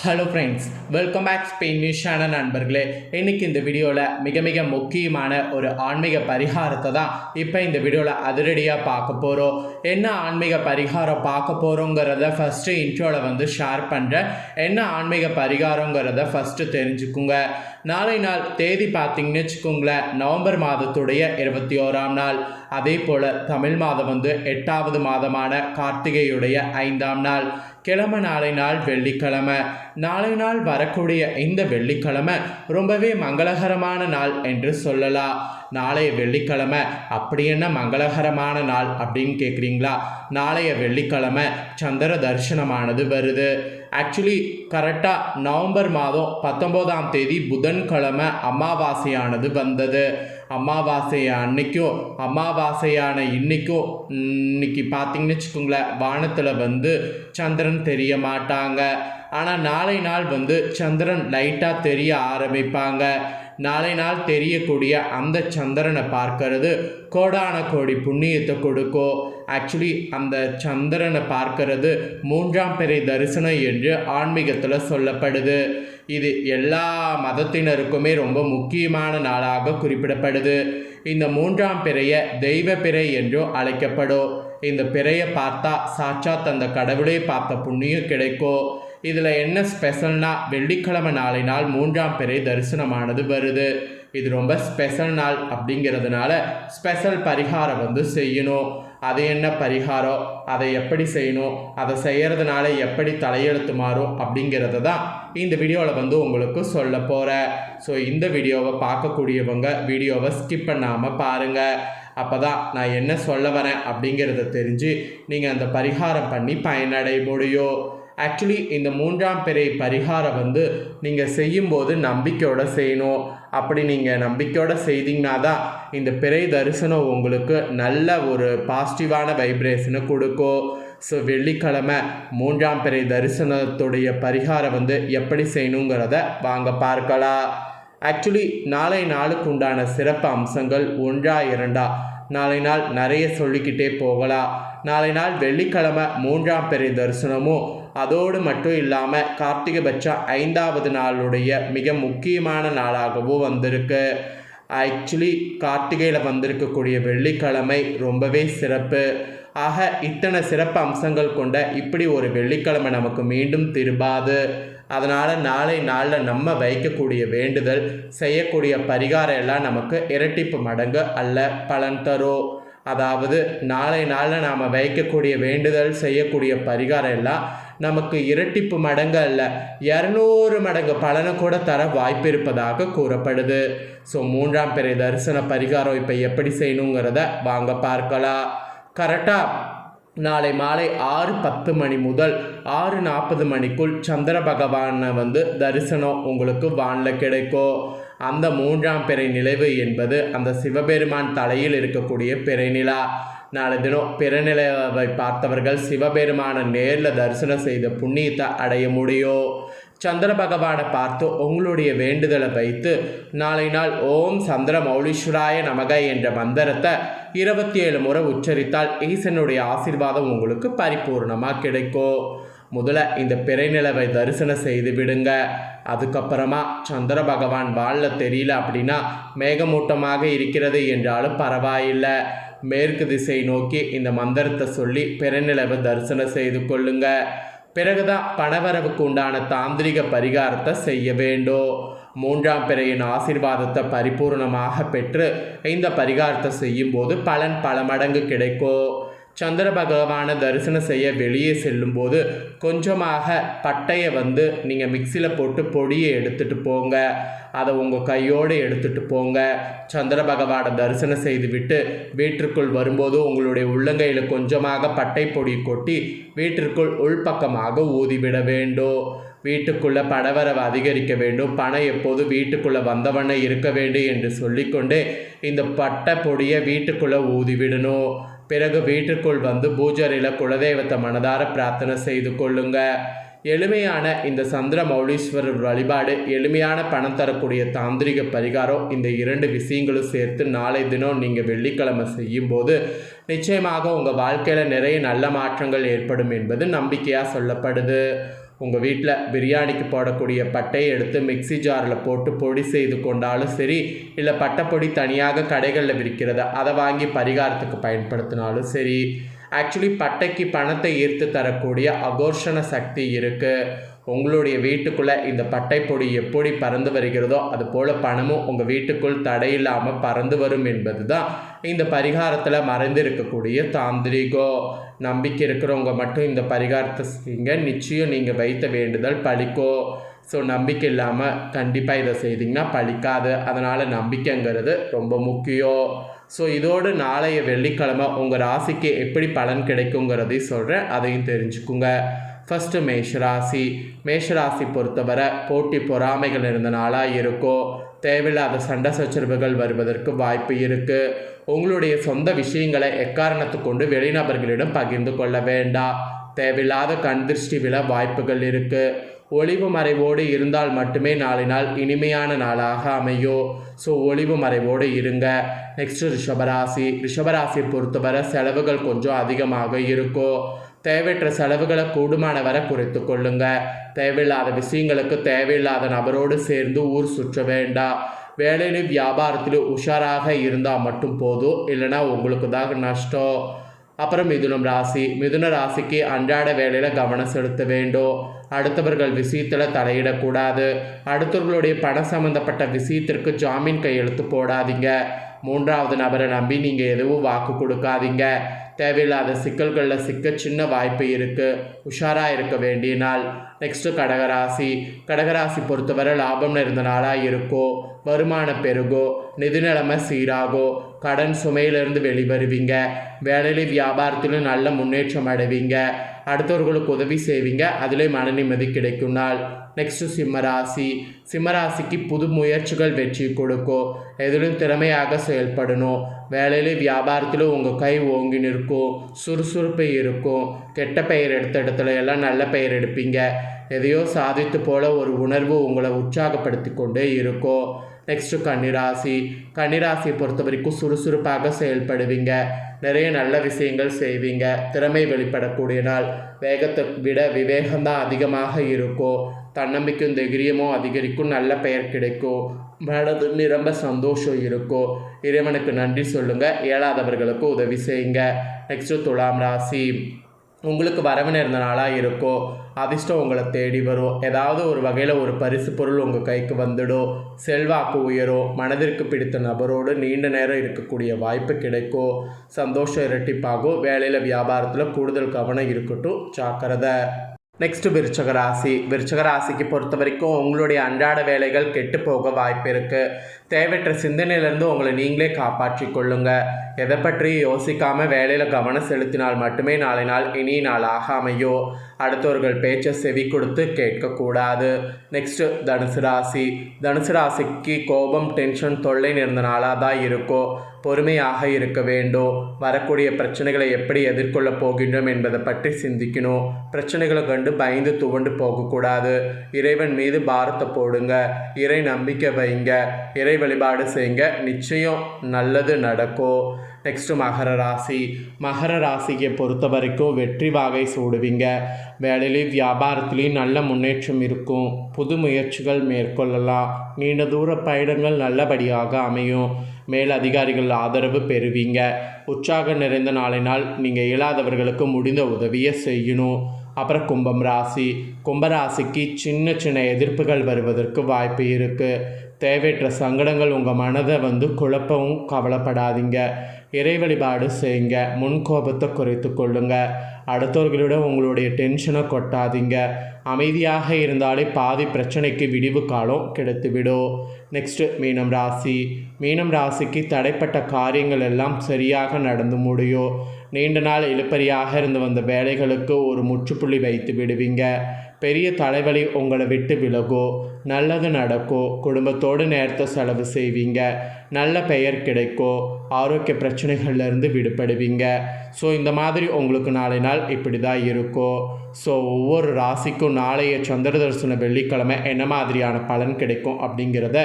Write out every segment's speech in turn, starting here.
Hello friends welcome back Spain news நண்பர்களே. இன்னைக்கு இந்த வீடியோவில் மிக மிக முக்கியமான ஒரு ஆன்மீக பரிகாரத்தை தான் இப்போ இந்த வீடியோவில் அதிரடியாக பார்க்க போகிறோம் என்ன ஆன்மீக பரிகாரம் பார்க்க போகிறோங்கிறத ஃபஸ்ட்டு இன்ட்ரோவில் வந்து ஷேர் பண்ணுறேன் என்ன ஆன்மீக பரிகாரங்கிறத ஃபஸ்ட்டு தெரிஞ்சுக்குங்க. நாளை நாள் தேதி பார்த்தீங்கன்னு வச்சுக்கோங்களேன் நவம்பர் மாதத்துடைய இருபத்தி ஓராம் நாள். அதே போல் தமிழ் மாதம் வந்து எட்டாவது மாதமான கார்த்திகையுடைய ஐந்தாம் நாள். கிழமை நாளை நாள் வெள்ளிக்கிழமை. நாளை நாள் வரக்கூடிய இந்த வெள்ளிக்கிழமை ரொம்பவே மங்களகரமான நாள் என்று சொல்லலாம். நாளைய வெள்ளிக்கிழமை அப்படி என்ன மங்களகரமான நாள் அப்படின்னு கேட்குறீங்களா நாளைய வெள்ளிக்கிழமை சந்திர தரிசனமானது வருது. ஆக்சுவலி கரெக்டாக நவம்பர் மாதம் பத்தொம்போதாம் தேதி புதன்கிழமை அமாவாசையானது வந்தது. அமாவாசை அன்னைக்கும் அமாவாசையான இன்னைக்கும் இன்னைக்கு பார்த்தீங்கன்னு வச்சுக்கோங்களேன் வானத்தில் வந்து சந்திரன் தெரிய மாட்டாங்க. ஆனால் நாளை நாள் வந்து சந்திரன் லைட்டாக தெரிய ஆரம்பிப்பாங்க. நாளை நாள் தெரியக்கூடிய அந்த சந்திரனை பார்க்கறது கோடான கோடி புண்ணியத்தை கொடுக்கும். ஆக்சுவலி அந்த சந்திரனை பார்க்கறது மூன்றாம் பிறை தரிசனம் என்று ஆன்மீகத்தில் சொல்லப்படுது. இது எல்லா மதத்தினருக்குமே ரொம்ப முக்கியமான நாளாக குறிப்பிடப்படுது. இந்த மூன்றாம் பிறையை தெய்வ பிறை என்றும் அழைக்கப்படும். இந்த பிறையை பார்த்தா சாட்சாத் அந்த கடவுளே பார்த்த புண்ணியம் கிடைக்கும். இதில் என்ன ஸ்பெஷல்னா வெள்ளிக்கிழமை நாளை நாள் மூன்றாம் பிறை தரிசனமானது வருது. இது ரொம்ப ஸ்பெஷல் நாள் அப்படிங்கிறதுனால ஸ்பெஷல் பரிகாரம் வந்து செய்யணும். அது என்ன பரிகாரம் அதை எப்படி செய்யணும்? அதை செய்கிறதுனால எப்படி தலையெழுத்து மாறும்? அப்படிங்கிறத தான் இந்த வீடியோவில் வந்து உங்களுக்கு சொல்ல போகிறேன் ஸோ இந்த வீடியோவை பார்க்கக்கூடியவங்க வீடியோவை ஸ்கிப் பண்ணாமல் பாருங்கள் அப்போ தான் நான் என்ன சொல்ல வரேன் அப்படிங்கிறத தெரிஞ்சு நீங்கள் அந்த பரிகாரம் பண்ணி பயனடைய முடியும் ஆக்சுவலி இந்த மூன்றாம் பிறை பரிகாரம் வந்து நீங்கள் செய்யும்போது நம்பிக்கையோடு செய்யணும். அப்படி நீங்கள் நம்பிக்கையோடு செய்தீங்கன்னா தான் இந்த பிறை தரிசனம் உங்களுக்கு நல்ல ஒரு பாசிட்டிவான வைப்ரேஷனை கொடுக்கும். ஸோ வெள்ளிக்கிழமை மூன்றாம் பிறை தரிசனத்துடைய பரிகாரம் வந்து எப்படி செய்யணுங்கிறத வாங்க பார்க்கலாம். ஆக்சுவலி நாளை நாளுக்கு உண்டான சிறப்பு அம்சங்கள் ஒன்றா இரண்டா? நாளை நாள் நிறைய சொல்லிக்கிட்டே போகலாம். நாளை நாள் வெள்ளிக்கிழமை மூன்றாம் பிறை தரிசனமும் அதோடு மட்டும் இல்லாமல் கார்த்திகை பட்சம் ஐந்தாவது நாளுடைய மிக முக்கியமான நாளாகவும் வந்திருக்கு. ஆக்சுவலி கார்த்திகையில் வந்திருக்கக்கூடிய வெள்ளிக்கிழமை ரொம்பவே சிறப்பு. ஆக இத்தனை சிறப்பு அம்சங்கள் கொண்ட இப்படி ஒரு வெள்ளிக்கிழமை நமக்கு மீண்டும் திரும்பாது. அதனால் நாளை நாளில் நம்ம வைக்கக்கூடிய வேண்டுதல் செய்யக்கூடிய பரிகாரம் எல்லாம் நமக்கு இரட்டிப்பு மடங்கு அல்ல பலன் தரும். அதாவது நாளை நாளில் நாம் வைக்கக்கூடிய வேண்டுதல் செய்யக்கூடிய பரிகாரம் எல்லாம் நமக்கு இரட்டிப்பு மடங்கு அல்ல. இரநூறு மடங்கு பலனை கூட தர வாய்ப்பு இருப்பதாக கூறப்படுது. ஸோ மூன்றாம் பிறை தரிசன பரிகாரம் இப்போ எப்படி செய்யணுங்கிறத வாங்க பார்க்கலாம். கரெக்டாக நாளை மாலை ஆறு பத்து மணி முதல் ஆறு நாற்பது மணிக்குள் சந்திர பகவானை வந்து தரிசனம் உங்களுக்கு வானில் கிடைக்கும். அந்த மூன்றாம் பிறை நிலைவு என்பது அந்த சிவபெருமான் தலையில் இருக்கக்கூடிய பிறைநிலா நாளை தினம் பிறநிலவை பார்த்தவர்கள் சிவபெருமானை நேரில் தரிசனம் செய்த புண்ணியத்தை அடைய முடியும். சந்திர பகவானை பார்த்து உங்களுடைய வேண்டுதலை வைத்து நாளை நாள் ஓம் சந்திர மௌலீஸ்வராய நமக என்ற மந்திரத்தை இருபத்தி ஏழு முறை உச்சரித்தால் ஈசனுடைய ஆசிர்வாதம் உங்களுக்கு பரிபூர்ணமாக கிடைக்கும். முதல்ல இந்த பிறைநிலவை தரிசனம் செய்து விடுங்க. அதுக்கப்புறமா சந்திர பகவான் வானில் தெரியல அப்படின்னா மேகமூட்டமாக இருக்கிறது என்றாலும் பரவாயில்லை. மேற்கு திசை நோக்கி இந்த மந்திரத்தை சொல்லி பிறநிலவை தரிசனம் செய்து கொள்ளுங்க. பிறகுதான் பணவரவுக்கு உண்டான தாந்திரிக பரிகாரத்தை செய்ய வேண்டும். மூன்றாம் பிறையின் ஆசிர்வாதத்தை பரிபூர்ணமாக பெற்று இந்த பரிகாரத்தை செய்யும்போது பலன் பல மடங்கு கிடைக்கும். சந்திர பகவானை தரிசனம் செய்ய வெளியே செல்லும்போது கொஞ்சமாக பட்டையை வந்து நீங்கள் மிக்சியில் போட்டு பொடியை எடுத்துகிட்டு போங்க. அதை உங்கள் கையோடு எடுத்துகிட்டு போங்க. சந்திர பகவானை தரிசனம் செய்துவிட்டு வீட்டிற்குள் வரும்போது உங்களுடைய உள்ளங்கையில் கொஞ்சமாக பட்டை பொடி கொட்டி வீட்டிற்குள் உள்பக்கமாக ஊதிவிட வேண்டும். வீட்டுக்குள்ளே படவரவு அதிகரிக்க வேண்டும். பணம் எப்போது வீட்டுக்குள்ளே வந்தவண்ணை இருக்க வேண்டும் என்று சொல்லிக்கொண்டே இந்த பட்டை பொடியை வீட்டுக்குள்ளே ஊதிவிடணும். பிறகு வீட்டுக்குள் வந்து பூஜரையில் குலதெய்வத்தை மனதார பிரார்த்தனை செய்து கொள்ளுங்க. எளிமையான இந்த சந்திர மௌலீஸ்வரர் வழிபாடு எளிமையான பணம் தரக்கூடிய தாந்திரிக பரிகாரம் இந்த இரண்டு விஷயங்களும் சேர்த்து நாளை தினம் நீங்கள் வெள்ளிக்கிழமை செய்யும்போது நிச்சயமாக உங்கள் வாழ்க்கையில் நிறைய நல்ல மாற்றங்கள் ஏற்படும் என்பது நம்பிக்கையாக சொல்லப்படுது. உங்கள் வீட்டில் பிரியாணிக்கு போடக்கூடிய பட்டையை எடுத்து மிக்ஸி ஜாரில் போட்டு பொடி செய்து கொண்டாலும் சரி இல்லை பட்டைப்பொடி தனியாக கடைகளில் விற்கிறது அதை வாங்கி பரிகாரத்துக்கு பயன்படுத்தினாலும் சரி ஆக்சுவலி பட்டைக்கு பணத்தை ஈர்த்து தரக்கூடிய அகோர்ஷண சக்தி இருக்குது உங்களுடைய வீட்டுக்குள்ளே இந்த பட்டை பொடி எப்படி பறந்து வருகிறதோ அது போல் பணமும் உங்கள் வீட்டுக்குள் தடையில்லாமல் பறந்து வரும் என்பது தான் இந்த பரிகாரத்தில் மறைந்திருக்கக்கூடிய தாந்திரிகோ. நம்பிக்கை இருக்கிறவங்க மட்டும் இந்த பரிகாரத்தை செய்யுங்க. நிச்சயம் நீங்கள் வைத்த வேண்டுதல் பழிக்கோ. ஸோ நம்பிக்கை இல்லாமல் கண்டிப்பாக இதை செய்தீங்கன்னா பலிக்காது அதனால் நம்பிக்கைங்கிறது ரொம்ப முக்கியம். ஸோ இதோடு நாளைய வெள்ளிக்கிழமை உங்கள் ராசிக்கு எப்படி பலன் கிடைக்குங்கிறதையும் சொல்கிறேன் அதையும் தெரிஞ்சுக்குங்க. ஃபஸ்ட்டு மேஷராசி மேஷராசி பொறுத்தவரை போட்டி பொறாமைகள் இருந்த நாளாக இருக்கும் தேவையில்லாத சண்டை சச்சரவுகள் வருவதற்கு வாய்ப்பு இருக்குது உங்களுடைய சொந்த விஷயங்களை எக்காரணத்து கொண்டு வெளிநபர்களிடம் பகிர்ந்து கொள்ள வேண்டாம். தேவையில்லாத கண் திருஷ்டி விழ வாய்ப்புகள் இருக்குது ஒளிவு மறைவோடு இருந்தால் மட்டுமே நாளை நாள் இனிமையான நாளாக அமையும் ஸோ ஒளிவு மறைவோடு இருங்க. நெக்ஸ்ட்டு ரிஷபராசி ரிஷபராசியை பொறுத்தவரை செலவுகள் கொஞ்சம் அதிகமாக இருக்கும் தேவையற்ற செலவுகளை கூடுமான வரை குறைத்து கொள்ளுங்க. தேவையில்லாத விஷயங்களுக்கு தேவையில்லாத நபரோடு சேர்ந்து ஊர் சுற்ற வேண்டாம். வேலையிலும் வியாபாரத்திலும் உஷாராக இருந்தால் மட்டும் போதும். இல்லைன்னா உங்களுக்கு தான் நஷ்டம். அப்புறம் மிதுனம் ராசி. மிதுன ராசிக்கு அன்றாட வேலையில் கவனம் செலுத்த வேண்டும். அடுத்தவர்கள் விஷயத்தில் தலையிடக்கூடாது. அடுத்தவர்களுடைய பணம் சம்மந்தப்பட்ட விஷயத்திற்கு ஜாமீன் கையெழுத்து போடாதீங்க. மூன்றாவது நபரை நம்பி நீங்கள் எதுவும் வாக்கு கொடுக்காதீங்க. தேவையில்லாத சிக்கல்களில் சிக்க சின்ன வாய்ப்பு இருக்குது உஷாராக இருக்க வேண்டிய நாள். நெக்ஸ்ட்டு கடகராசி. கடகராசி பொறுத்தவரை லாபம் இருந்த நாளாக இருக்கோ வருமான பெருகோ நிதி நிலைமை சீராகோ கடன் சுமையிலிருந்து வெளிவருவீங்க. வேலையிலும் வியாபாரத்திலும் நல்ல முன்னேற்றம் அடைவீங்க. அடுத்தவர்களுக்கு உதவி செய்வீங்க. அதிலே மன நிம்மதி கிடைக்கும் நாள். நெக்ஸ்ட்டு சிம்மராசி சிம்மராசிக்கு புது முயற்சிகள் வெற்றி கொடுக்கும் எதிலும் திறமையாக செயல்படணும். வேலையிலும் வியாபாரத்திலும் உங்கள் கை ஓங்கி நிற்கும். சுறுசுறுப்பு இருக்கும். கெட்ட பெயர் எடுத்த இடத்துல எல்லாம் நல்ல பெயர் எடுப்பீங்க. எதையோ சாதித்து போல ஒரு உணர்வு உங்களை உற்சாகப்படுத்தி கொண்டே இருக்கும் நெக்ஸ்ட்டு கன்னிராசி. கன்னிராசியை பொறுத்த வரைக்கும் சுறுசுறுப்பாக செயல்படுவீங்க. நிறைய நல்ல விஷயங்கள் செய்வீங்க. திறமை வெளிப்படக்கூடிய நாள். வேகத்தை விட விவேகம்தான் அதிகமாக இருக்கும் தன்னம்பிக்கையும் தைரியமும் அதிகரிக்கும். நல்ல பெயர் கிடைக்கும் மனது நிரம்ப சந்தோஷம் இருக்கும் இறைவனுக்கு நன்றி சொல்லுங்கள் இயலாதவர்களுக்கு உதவி செய்யுங்க. நெக்ஸ்ட்டு துலாம் ராசி. உங்களுக்கு வரவு நேர்ந்த நாளாக இருக்கும் அதிர்ஷ்டம் உங்களை தேடி வரும். ஏதாவது ஒரு வகையில் ஒரு பரிசு பொருள் உங்கள் கைக்கு வந்துடும். செல்வாக்கு உயரும். மனதிற்கு பிடித்த நபரோடு நீண்ட நேரம் இருக்கக்கூடிய வாய்ப்பு கிடைக்கும். சந்தோஷம் இரட்டிப்பாகும். வேலையில் வியாபாரத்தில் கூடுதல் கவனம் இருக்கட்டும். ஜாக்கிரதை. நெக்ஸ்ட்டு விருச்சக ராசி. விருச்சக ராசிக்கு பொறுத்த வரைக்கும் உங்களுடைய அன்றாட வேலைகள் கெட்டு போக வாய்ப்பு இருக்குது தேவையற்ற சிந்தனையிலேருந்து உங்களை நீங்களே காப்பாற்றி கொள்ளுங்க. எதை பற்றி யோசிக்காமல் வேலையில் கவனம் செலுத்தினால் மட்டுமே நாளை நாள் இனி நாளாக அமையும் அடுத்தவர்கள் பேச்சை செவி கொடுத்து கேட்கக்கூடாது. நெக்ஸ்ட்டு தனுசு ராசி. தனுசு ராசிக்கு கோபம் டென்ஷன் தொல்லை நிறைந்த நாளாக தான் இருக்கும் பொறுமையாக இருக்க வேண்டும். வரக்கூடிய பிரச்சனைகளை எப்படி எதிர்கொள்ளப் போகின்றோம் என்பதை பற்றி சிந்திக்கணும். பிரச்சனைகளை கண்டு பயந்து துவண்டு போகக்கூடாது. இறைவன் மீது பாரத்தை போடுங்க. இறை நம்பிக்கை வைங்க. இறை வழிபாடு செய்யுங்க நிச்சயம் நல்லது நடக்கும் நெக்ஸ்ட்டு மகர ராசி. மகர ராசியை பொறுத்த வரைக்கும் வெற்றி வாகை சூடுவீங்க. வேலையிலையும் வியாபாரத்துலேயும் நல்ல முன்னேற்றம் இருக்கும். புது முயற்சிகள் மேற்கொள்ளலாம். நீண்ட தூர பயணங்கள் நல்லபடியாக அமையும். மேல் அதிகாரிகள் ஆதரவு பெறுவீங்க. உற்சாகம் நிறைந்த நாளினால் நீங்கள் இயலாதவர்களுக்கு முடிந்த உதவியை செய்யணும். அப்புறம் கும்பம் ராசி. கும்பராசிக்கு சின்ன சின்ன எதிர்ப்புகள் வருவதற்கு வாய்ப்பு இருக்குது தேவையற்ற சங்கடங்கள் உங்கள் மனதை வந்து குழப்பவும் கவலைப்படாதீங்க. இறை வழிபாடு செய்யுங்க. முன் கோபத்தை குறைத்து கொள்ளுங்க. அடுத்தவர்களிடம் உங்களுடைய டென்ஷனை கொட்டாதீங்க. அமைதியாக இருந்தாலே பாதி பிரச்சனைக்கு விடிவு காலம் கிடைத்துவிடும். நெக்ஸ்ட்டு மீனம் ராசி. மீனம் ராசிக்கு தடைப்பட்ட காரியங்கள் எல்லாம் சரியாக நடந்து முடியும். நீண்ட நாள் இழுப்பறியாக இருந்து வந்த வேலைகளுக்கு ஒரு முற்றுப்புள்ளி வைத்து விடுவீங்க. பெரிய தலைவலி உங்களை விட்டு விலகும் நல்லது நடக்கும் குடும்பத்தோடு நேரத்தை செலவு செய்வீங்க. நல்ல பெயர் கிடைக்கும் ஆரோக்கிய பிரச்சனைகள்லேருந்து விடுபடுவீங்க. ஸோ இந்த மாதிரி உங்களுக்கு நாளை நாள் இப்படி தான் இருக்கும் ஸோ ஒவ்வொரு ராசிக்கும் நாளைய சந்திர தரிசன வெள்ளிக்கிழமை என்ன மாதிரியான பலன் கிடைக்கும் அப்படிங்கிறத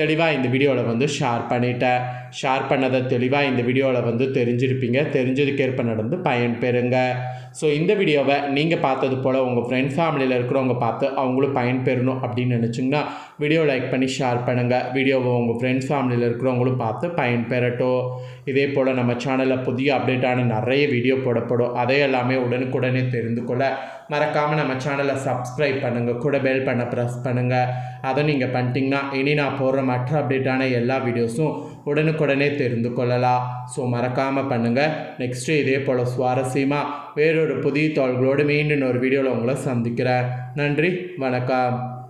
தெளிவாக இந்த வீடியோவில் வந்து ஷேர் பண்ணிட்டேன் ஷேர் பண்ணதை தெளிவாக இந்த வீடியோவில் வந்து தெரிஞ்சிருப்பீங்க. தெரிஞ்சதுக்கேற்ப நடந்து பயன் பெறுங்க. ஸோ இந்த வீடியோவை நீங்கள் பார்த்தது போல் உங்கள் ஃப்ரெண்ட் ஃபேமிலியில் இருக்கிறவங்க பார்த்து அவங்களும் பயன் பெறணும் அப்படின்னு நினச்சிங்கன்னா வீடியோ லைக் பண்ணி ஷேர் பண்ணுங்கள் வீடியோவை உங்கள் ஃப்ரெண்ட்ஸ் ஃபேமிலியில் இருக்கிறவங்களும் பார்த்து பயன் பெறட்டும் இதே போல் நம்ம சேனலில் புதிய அப்டேட்டான நிறைய வீடியோ போடப்படும். அதை எல்லாமே உடனுக்குடனே தெரிந்து கொள்ள மறக்காமல் நம்ம சேனலை சப்ஸ்கிரைப் பண்ணுங்கள் கூட பெல் பண்ண ப்ரெஸ் பண்ணுங்கள் அதை நீங்கள் பண்ணிட்டீங்கன்னா இனி நான் போடுற மற்ற அப்டேட்டான எல்லா வீடியோஸும் உடனுக்குடனே தெரிந்து கொள்ளலாம். ஸோ மறக்காமல் பண்ணுங்கள் நெக்ஸ்ட்டு இதே போல் சுவாரஸ்யமாக வேறொரு புதிய தோள்களோடு மீண்டும் ஒரு வீடியோவில் உங்களை சந்திக்கிறேன். நன்றி. வணக்கம்.